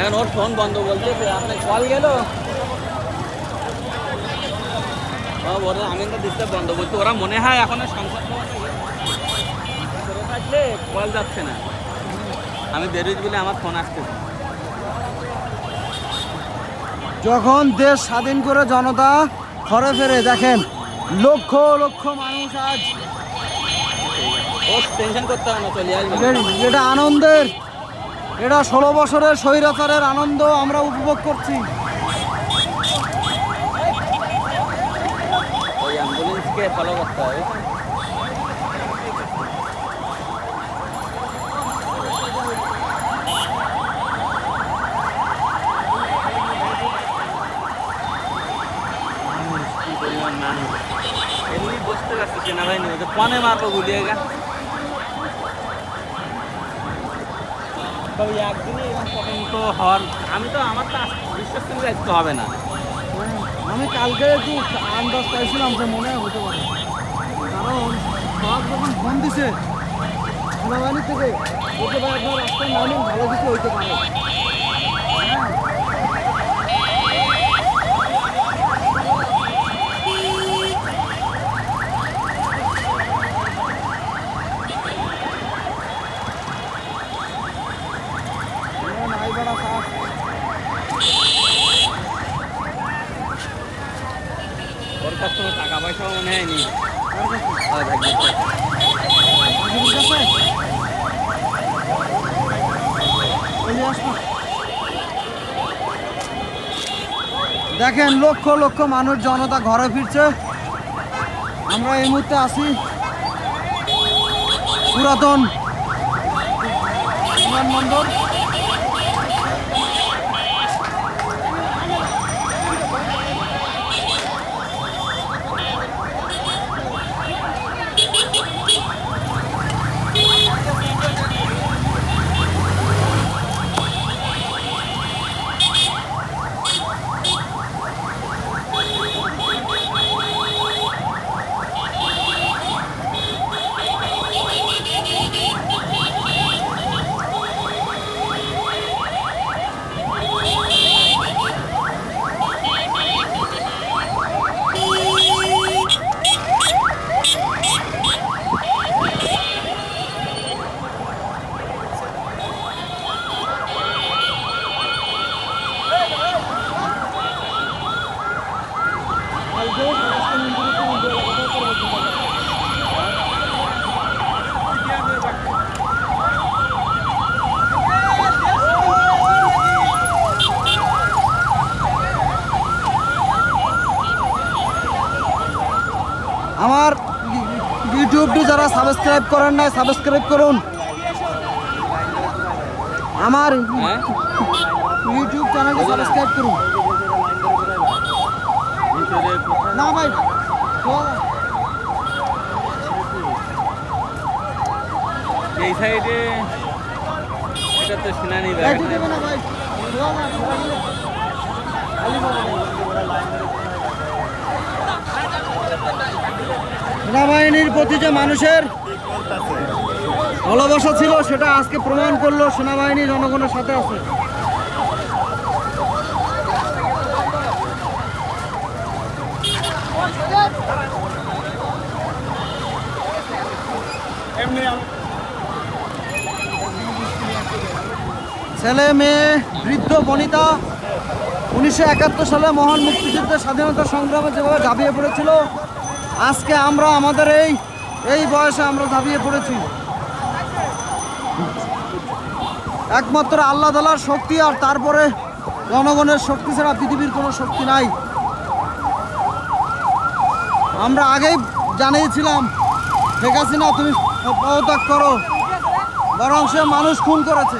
এখন ওর ফোন বন্ধ বলছে আপনি কল গেল? ও বলে আমি তো ডিস্টার্ব বন্ধ ওরা মনে হয় এখন সংসার থাকলে কল যাচ্ছে না। আমি বেরোচ্ছি বলে আমার ফোন আসতেছে যখন দেশ স্বাধীন করে জনতা ঘরে ফেরে দেখেন লক্ষ লক্ষ মানুষ আজ টেনশন করতে হবে না চলে আসবে। এটা আনন্দের এটা ষোলো বছরের স্বৈরাচারের আনন্দ আমরা উপভোগ করছি। ফলো করতে হবে। এমনি বসতে পারছি সেনাবাহিনী পনে মারবো গুলিয়ে গা তবে একদিনে এরকম পতঙ্গ হওয়ার আমি তো আমার তো বিশ্বাস করি আজকে হবে না। আমি কালকে একটু আন্দাজ পাইছিলাম যে মনে হয় হতে পারে। কারণ সব যখন ফোন দিছে, সেনাবাহিনী থেকে ওকে ভাই আপনার রাস্তায় নামেন ভালো কিছু হইতে পারে হ্যাঁ, নাই বাড়া কাজ। ওর কাছ টাকা পয়সাও মনে আসো। দেখেন লক্ষ লক্ষ মানুষ জনতা ঘরে ফিরছে আমরা এই মুহূর্তে আছি পুরাতন বিমানবন্দর আমার ইউটিউবটি যারা সাবস্ক্রাইব করেন নাই সাবস্ক্রাইব করুন আমার ইউটিউব চ্যানেলটি সাবস্ক্রাইব করুন? না ভাই। এই সাইডে এটা তো সেনানি ভাই। সেনাবাহিনীর প্রতি যে মানুষের ভালোবাসা ছিল সেটা আজকে প্রমাণ করল সেনাবাহিনী জনগণের সাথে আছে। ছেলে মেয়ে, বৃদ্ধ, বনিতা, উনিশশো একাত্তর সালে মহান মুক্তিযুদ্ধের স্বাধীনতা সংগ্রামে যেভাবে ঝাঁপিয়ে পড়েছিল, আজকে আমরা আমাদের এই এই বয়সে আমরা ঝাঁপিয়ে পড়েছি। একমাত্র আল্লাহ তালার শক্তি আর তারপরে জনগণের শক্তি ছাড়া পৃথিবীর কোনো শক্তি নাই। আমরা আগেই জানিয়েছিলাম ঠিক আছে না তুমি পদত্যাগ করো। বরং সে মানুষ খুন করেছে।